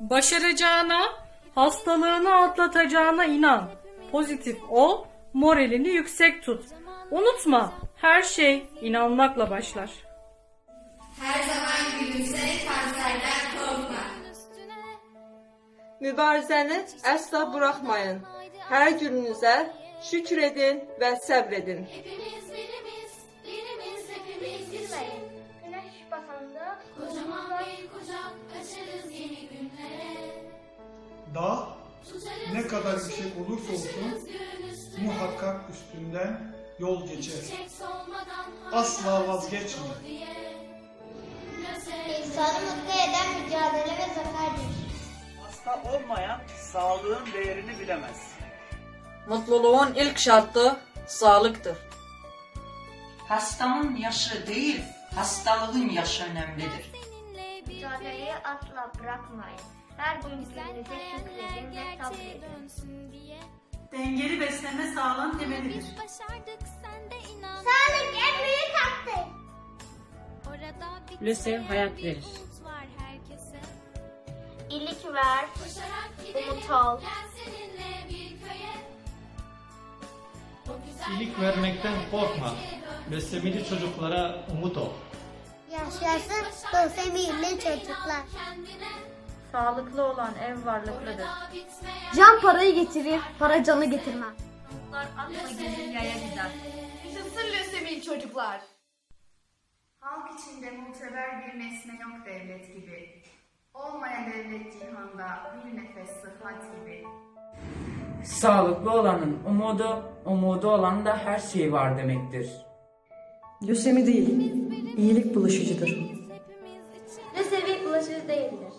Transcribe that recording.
Başaracağına, hastalığını atlatacağına inan. Pozitif ol, moralini yüksek tut. Unutma, her şey inanmakla başlar. Her zaman gülümse, kanserden korkma. Mübarizəni əsla buraxmayın. Hər gününüzə şükür edin və səbr edin. Hepimiz birimiz, birimiz hepimiz gülmeyin. Güneş batanda Kocaman bir kucak açarız yeni. Dağ ne kadar yüksek olursa olsun muhakkak üstünden yol geçer. Asla vazgeçme. insanı mutlu eden mücadele ve zaferdir. Hasta olmayan sağlığın değerini bilemez. Mutluluğun ilk şartı sağlıktır. Hastanın yaşı değil, hastalığın yaşı önemlidir. Mücadeleyi asla bırakmayın. Her gün gününüze şükredin ve sabredin. Dengeli beslenme sağlığın temelidir. Sağlık en büyük haktır. Lösev hayat verir. İyilik ver, gidelim. umut ol. İyilik vermekten korkma. Lösemili çocuklara umut ol. Yaşasın lösemili çocuklar. Sağlıklı olan ev varlıklıdır. Can parayı getirir, para canı getirmez. Yaşasın lösemili çocuklar. Halk içinde muteber bir nesne yok devlet gibi. Olmayan devlet cihanda bir nefes sıhhat gibi. Sağlıklı olanın umudu, umudu olan da her şey var demektir. Lösemi değil, iyilik bulaşıcıdır. Lösemi bulaşıcı değildir.